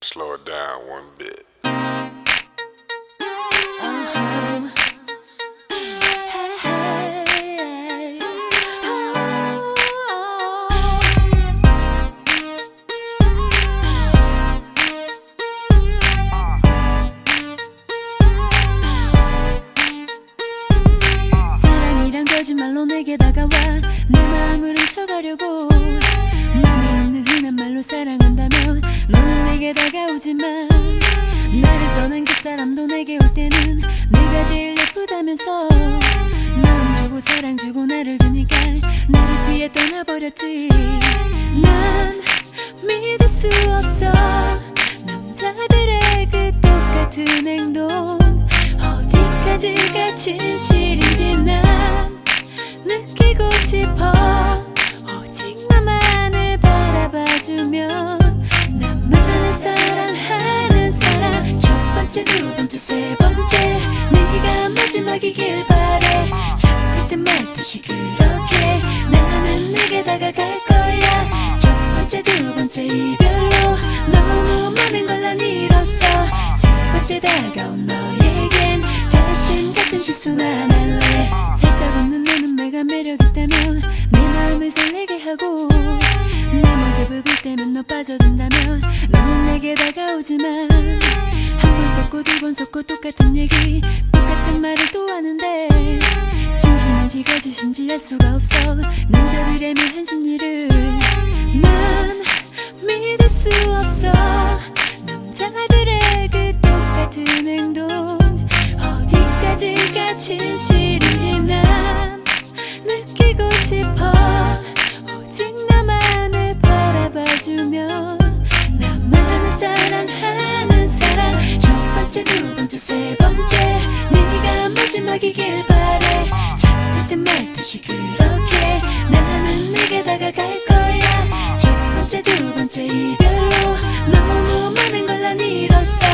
Slow it down one bit. 사랑이란 거짓말로 내게 다가와 내 마음을 훔쳐가려고 없는 흔한 말로 사랑한다면 너는 내게 다가오지만 나를 떠난 그 사람도 내게 올 때는 내가 제일 예쁘다면서 마음 주고 사랑 주고 나를 두니까 나를 피해 떠나버렸지. 난 믿을 수 없어. 남자들의 그 똑같은 행동 어디까지가 진실 번째 두 번째 세 번째 네가 마지막이길 바래 잠들 때 말듯이 그렇게 나는 내게 다가갈 거야. 첫 번째 두 번째 이별로. 너무 많은 걸 난 잃었어. 세 번째 다가온 너에겐 다신 같은 실수는 안 할래 살짝 웃는 내 눈매가 매력있다면 내 마음을 설레게 하고 볼 때면 너 빠져든다면 너는 내게 다가오지만 한 번 섞고 두 번 섞고 똑같은 얘기 똑같은 말을 또 하는데 진심인지 거짓인지 알 수가 없어. 남자들의 묘한 심리를 난 믿을 수 없어 마지막이길 바래. 잠들 때 말듯이 그렇게 나는 내게 다가갈 거야. 첫 번째 두 번째 이별로 너무 많은 걸 난 잃었어.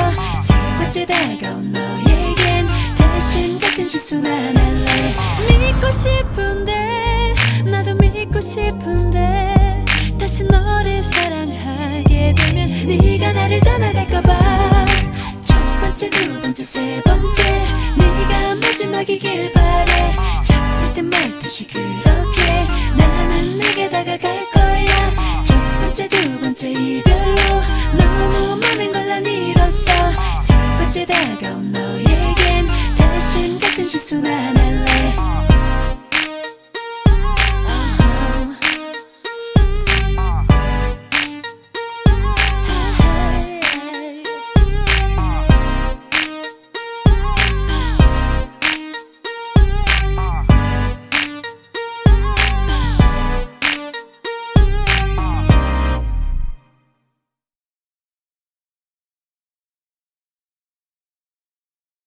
세 번째 다가온 너에겐 다신 같은 실수는 안 할래. 믿고 싶은데 나도 믿고 싶은데 다시 너를 사랑하게 되면 네가 나를 떠나갈까봐. 첫 번째 두 번째 세 번째 네가 막이길 바래. 첫날 때말듯이 그렇게 나는 내게 다가갈 거야. 첫 번째 두 번째 이별로 너무 많은 걸 난 잃었어. 세 번째 다가온 너에겐 다신 같은 실수만